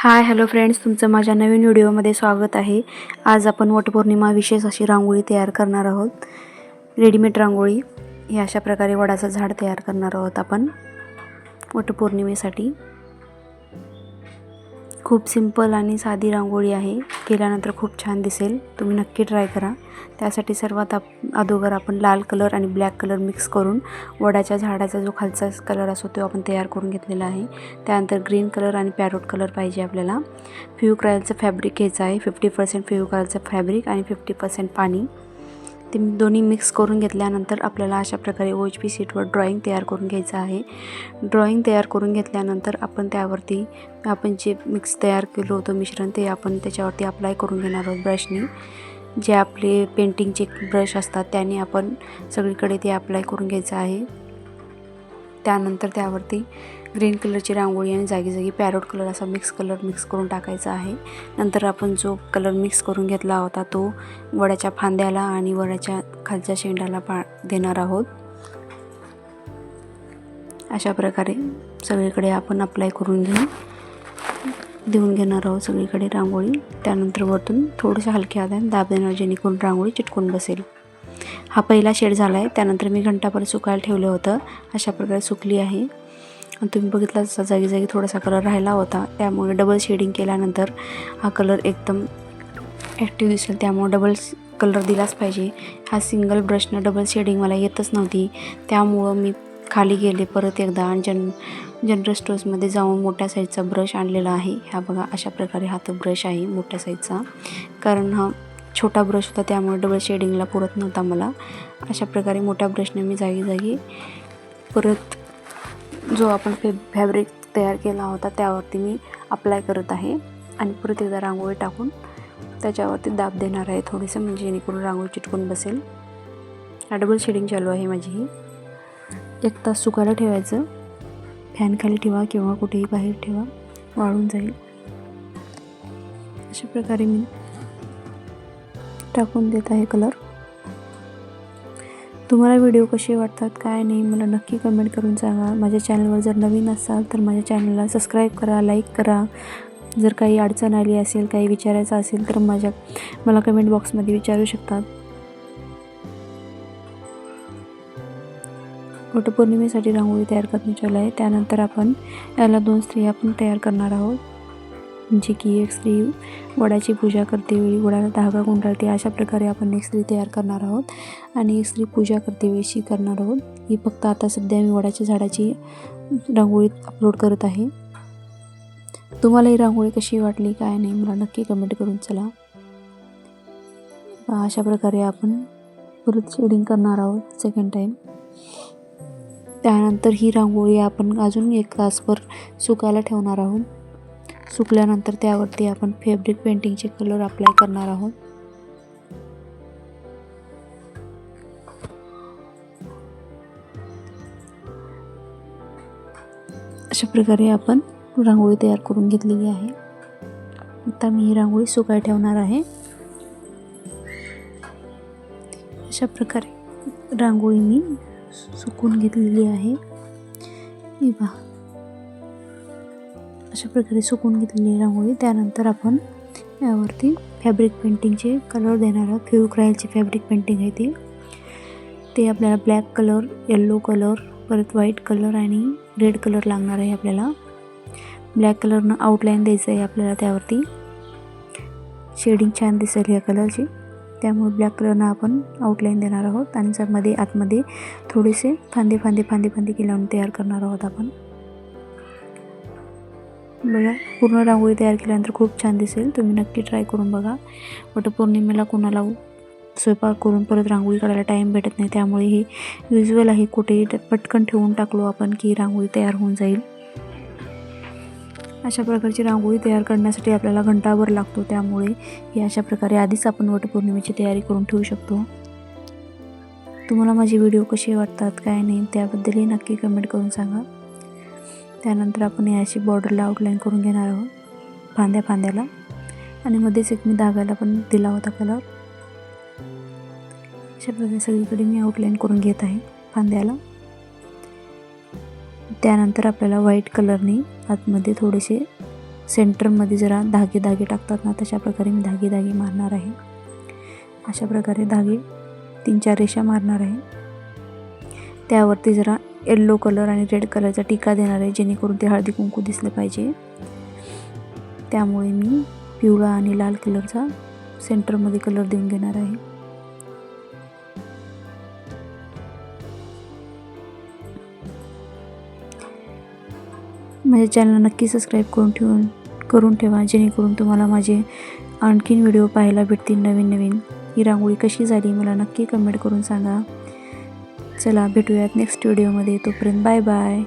Hi hello friends तुमचं माझ्या नवीन व्हिडिओमध्ये स्वागत आहे. आज आपण वटपौर्णिमा विशेष अशी रांगोळी तयार करणार आहोत. रेडीमेड रांगोळी. ही अशा प्रकारे वडाचं झाड तयार करणार आहोत आपण. वटपौर्णिमेसाठी. खूप सिंपल आणि साधी रांगोळी आहे. केल्यानंतर खूप छान दिसेल. तुम्ही नक्की ट्राय करा. त्यासाठी सर्वात आप अगोदर आपण लाल कलर आणि ब्लॅक कलर मिक्स करून वडाच्या झाडाचा जो खालचा कलर असतो तो आपण तयार करून घेतलेला आहे. त्यानंतर ग्रीन कलर आणि पॅरोट कलर पाहिजे आपल्याला. फ्युक्रायलचं फॅब्रिक घ्यायचं आहे. फिफ्टी पर्सेंट फ्युक्रायलचं फॅब्रिक आणि फिफ्टी पर्सेंट पाणी. ते दोन्ही मिक्स करून घेतल्यानंतर आपल्याला अशा प्रकारे ओ एच पी सीटवर ड्रॉईंग तयार करून घ्यायचं आहे. ड्रॉईंग तयार करून घेतल्यानंतर आपण त्यावरती आपण जे मिक्स तयार केलं होतं मिश्रण ते आपण त्याच्यावरती अप्लाय करून घेणार आहोत ब्रशनी जे आपले पेंटिंगचे ब्रश असतात त्याने आपण सगळीकडे ते अप्लाय करून घ्यायचं आहे. त्यानंतर त्यावरती ग्रीन कलरची रांगोळी आणि जागी जागी पॅरोट कलर असा मिक्स कलर मिक्स करून टाकायचा आहे. नंतर आपण जो कलर मिक्स करून घेतला होता तो वड्याच्या फांद्याला आणि वड्याच्या खालच्या शेंडाला पा देणार आहोत. अशा प्रकारे सगळीकडे आपण अप्लाय करून घेऊन देऊन घेणार आहोत सगळीकडे रांगोळी. त्यानंतर वरतून थोडंसं हलक्या हाताने दाब देणार जेणेकरून रांगोळी चिटकून बसेल. हा पहिला शेड झाला आहे त्यानंतर मी घंटाभर सुकायला ठेवलं होतं. अशा प्रकारे सुकली आहे. तुम्ही बघितला जसा जागी जागी थोडासा कलर राहिला होता. त्यामुळे डबल शेडिंग केल्यानंतर हा कलर एकदम ॲक्टिव्ह दिसेल. त्यामुळे डबल कलर दिलाच पाहिजे. हा सिंगल ब्रशनं डबल शेडिंग मला येतच नव्हती. त्यामुळं मी खाली गेले परत एकदा आणि जन जनरल स्टोर्समध्ये जाऊन मोठ्या साईजचा ब्रश आणलेला आहे. ह्या बघा अशा प्रकारे हा तो ब्रश आहे मोठ्या साईजचा कारण हा छोटा ब्रश होता त्यामुळे डबल शेडिंगला पुरत नव्हता मला. अशा प्रकारे मोठ्या ब्रशने मी जागी जागी परत जो आपण फे फॅब्रिक तयार केला होता त्यावरती मी अप्लाय करत आहे. आणि परत एकदा रांगोळी टाकून त्याच्यावरती दाब देणार आहे थोडंसं म्हणजे जेणेकरून रांगोळी चिटकून बसेल. डबल शेडिंग चालू आहे माझी ही. एक तास सुकायला ठेवायचं. फॅनखाली ठेवा किंवा कुठेही बाहेर ठेवा वाळून जाईल. अशा प्रकारे मी टाकून देत आहे कलर तुम्हाला व्हिडिओ कसे वाटतात काय नाही मला नक्की कमेंट करून सांगा. माझ्या चॅनलवर जर नवीन असाल तर माझ्या चॅनलला सबस्क्राईब करा लाईक करा. जर काही अडचण आली असेल काही विचारायचं असेल तर माझ्या मला कमेंट बॉक्समध्ये विचारू शकतात. वटपौर्णिमेसाठी रांगोळी तयार करणे चालू आहे. त्यानंतर आपण याला दोन स्त्रिया पण तयार करणार आहोत. जी की एक स्त्री वडाची पूजा करते वेळी वडाला धागा गुंडाळते अशा प्रकारे आपण एक स्त्री तयार करणार आहोत आणि एक स्त्री पूजा करते वेळी करणार आहोत. ही फक्त आता सध्या मी वडाच्या झाडाची रांगोळी अपलोड करत आहे. तुम्हाला ही रांगोळी कशी वाटली काय नाही मला नक्की कमेंट करून चला. अशा प्रकारे आपण परत शेडिंग करणार आहोत सेकंड टाईम त्यानंतर ही रांगोळी आपण अजून एक तासभर सुकायला ठेवणार आहोत. सुकल्यानंतर त्यावरती आपण फॅब्रिक पेंटिंगचे कलर अप्लाय करणार आहोत. अशा प्रकारे आपण रांगोळी तयार करून घेतलेली आहे. आता मी ही रांगोळी सुकाय ठेवणार आहे. अशा प्रकारे रांगोळी मी सुकून घेतलेली आहे. ही पहा. अशा प्रकारे सुकून घेतलेली रांगोळी. त्यानंतर आपण यावरती फॅब्रिक पेंटिंगचे कलर देणार आहोत. फेविक्रायलची फॅब्रिक पेंटिंग आहे ती. ते आपल्याला ब्लॅक कलर येल्लो कलर परत व्हाईट कलर आणि रेड कलर लागणार आहे आपल्याला. ब्लॅक कलरनं आउटलाईन द्यायचं आहे आपल्याला त्यावरती. शेडिंग छान दिसेल या कलरची त्यामुळे ब्लॅक कलरनं आपण आउटलाईन देणार आहोत. आणि त्यामध्ये मध्ये आतमध्ये थोडेसे फांदे फांदे फांदे फांदे केल्यावर तयार करणार आहोत आपण. बघा पूर्ण रांगोळी तयार केल्यानंतर खूप छान दिसेल. तुम्ही नक्की ट्राय करून बघा. वटपौर्णिमेला कोणाला स्वयंपाक करून परत रांगोळी काढायला टाईम भेटत नाही. त्यामुळे ही युजल आहे. कुठेही पटकन ठेवून टाकलो आपण की रांगोळी तयार होऊन जाईल. अशा प्रकारची रांगोळी तयार करण्यासाठी आपल्याला घंटाभर लागतो. त्यामुळे ही अशा प्रकारे आधीच आपण वटपौर्णिमेची तयारी करून ठेवू शकतो. तुम्हाला माझे व्हिडिओ कसे वाटतात काय नाही त्याबद्दलही नक्की कमेंट करून सांगा. त्यानंतर आपण याची बॉर्डरला आउटलाईन करून घेणार आहोत फांद्या फांद्याला. आणि मध्येच एक मी धागाला पण दिला होता कलर अशा प्रकारे सगळीकडे मी आउटलाईन करून घेत आहे फांद्याला. त्यानंतर आपल्याला व्हाईट कलरने आतमध्ये थोडेसे सेंटरमध्ये जरा धागे धागे टाकतात ना तशा प्रकारे मी धागे धागे मारणार आहे. अशा प्रकारे धागे तीन चार रेषा मारणार आहे. त्यावरती जरा येल्लो कलर आणि रेड कलरचा टिका देणार आहे जेणेकरून ते हळदी कुंकू दिसलं पाहिजे. त्यामुळे मी पिवळा आणि लाल कलरचा सेंटरमध्ये कलर देऊन घेणार आहे. माझ्या चॅनलला नक्की सबस्क्राईब करून ठेवून करून ठेवा जेणेकरून तुम्हाला माझे आणखीन व्हिडिओ पाहायला भेटतील नवीन नवीन ही रांगोळी कशी झाली मला नक्की कमेंट करून सांगा. चला भेटूयात नेक्स्ट व्हिडिओमध्ये तोपर्यंत बाय बाय